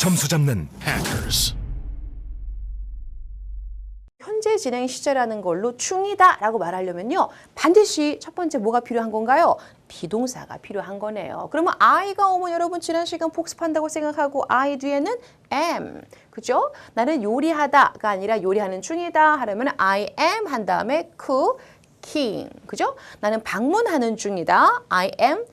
점수 잡는 hackers. 현재 진행 시제라는 걸로 중이다라고 말하려면요. 반드시 첫 번째 뭐가 필요한 건가요? 비동사가 필요한 거네요. 그러면 I가 오면 여러분 지난 시간 복습한다고 생각하고 I 뒤에는 am. 그죠? 나는 요리하다가 아니라 요리하는 중이다 하려면 I am 한 다음에 cooking. 그죠? 나는 방문하는 중이다. I am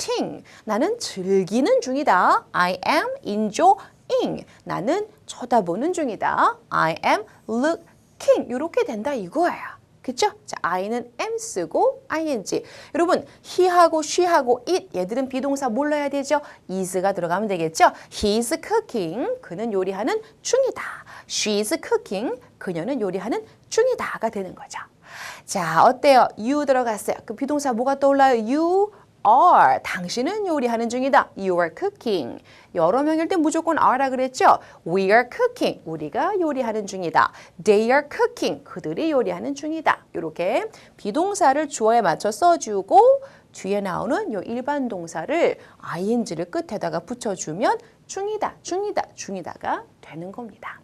visiting. 나는 즐기는 중이다. I am enjoying. 나는 쳐다보는 중이다. I am looking. 이렇게 된다 이거예요. 그쵸? 자, I는 am 쓰고 ing. 여러분, he하고 she하고 it 얘들은 비동사 몰라야 되죠? is가 들어가면 되겠죠? He's cooking. 그는 요리하는 중이다. She's cooking. 그녀는 요리하는 중이다가 되는 거죠. 자, 어때요? you 들어갔어요. 그 비동사 뭐가 떠올라요? you are. 당신은 요리하는 중이다. You are cooking. 여러 명일 때 무조건 are라 그랬죠? We are cooking. 우리가 요리하는 중이다. They are cooking. 그들이 요리하는 중이다. 이렇게 비동사를 주어에 맞춰 써주고 뒤에 나오는 요 일반 동사를 ing를 끝에다가 붙여주면 중이다, 중이다, 중이다가 되는 겁니다.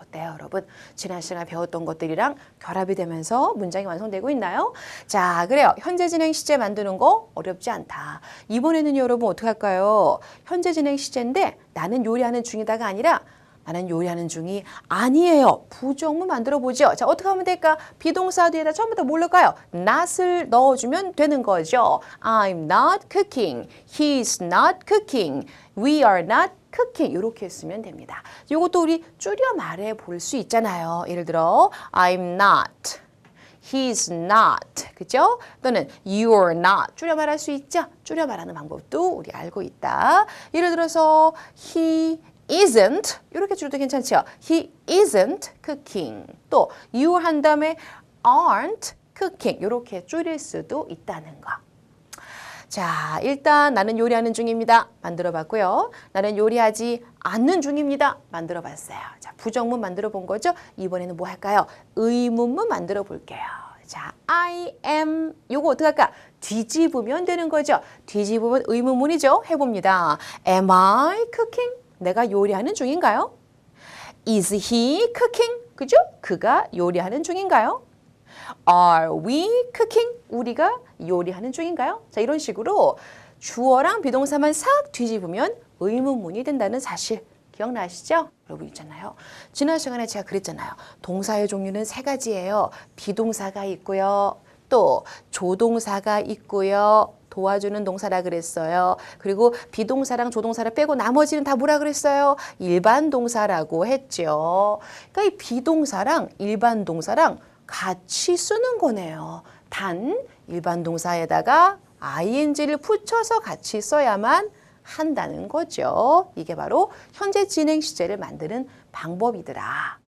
어때요, 여러분? 지난 시간에 배웠던 것들이랑 결합이 되면서 문장이 완성되고 있나요? 자, 그래요. 현재 진행 시제 만드는 거 어렵지 않다. 이번에는 여러분 어떻게 할까요? 현재 진행 시제인데 나는 요리하는 중이다가 아니라 나는 요리하는 중이 아니에요. 부정문 만들어 보죠. 자, 어떻게 하면 될까? 비동사 뒤에다 처음부터 뭘 넣을까요? not을 넣어주면 되는 거죠. I'm not cooking. He's not cooking. We are not cooking. 이렇게 쓰면 됩니다. 이것도 우리 줄여 말해 볼 수 있잖아요. 예를 들어, I'm not. He's not. 그죠? 또는 you're not. 줄여 말할 수 있죠? 줄여 말하는 방법도 우리 알고 있다. 예를 들어서 he isn't 이렇게 줄여도 괜찮죠? He isn't cooking. 또 you 한 다음에 aren't cooking 이렇게 줄일 수도 있다는 거. 자, 일단 나는 요리하는 중입니다. 만들어 봤고요. 나는 요리하지 않는 중입니다. 만들어 봤어요. 자, 부정문 만들어 본 거죠? 이번에는 뭐 할까요? 의문문 만들어 볼게요. 자, I am 요거 어떻게 할까? 뒤집으면 되는 거죠. 뒤집으면 의문문이죠. 해봅니다. Am I cooking? 내가 요리하는 중인가요? Is he cooking? 그죠? 그가 요리하는 중인가요? Are we cooking? 우리가 요리하는 중인가요? 자, 이런 식으로 주어랑 비동사만 싹 뒤집으면 의문문이 된다는 사실 기억나시죠? 여러분 있잖아요. 지난 시간에 제가 그랬잖아요. 동사의 종류는 세 가지예요. 비동사가 있고요. 또 조동사가 있고요. 도와주는 동사라 그랬어요. 그리고 비동사랑 조동사를 빼고 나머지는 다 뭐라 그랬어요? 일반 동사라고 했죠. 그러니까 이 비동사랑 일반 동사랑 같이 쓰는 거네요. 단 일반 동사에다가 ing를 붙여서 같이 써야만 한다는 거죠. 이게 바로 현재 진행 시제를 만드는 방법이더라.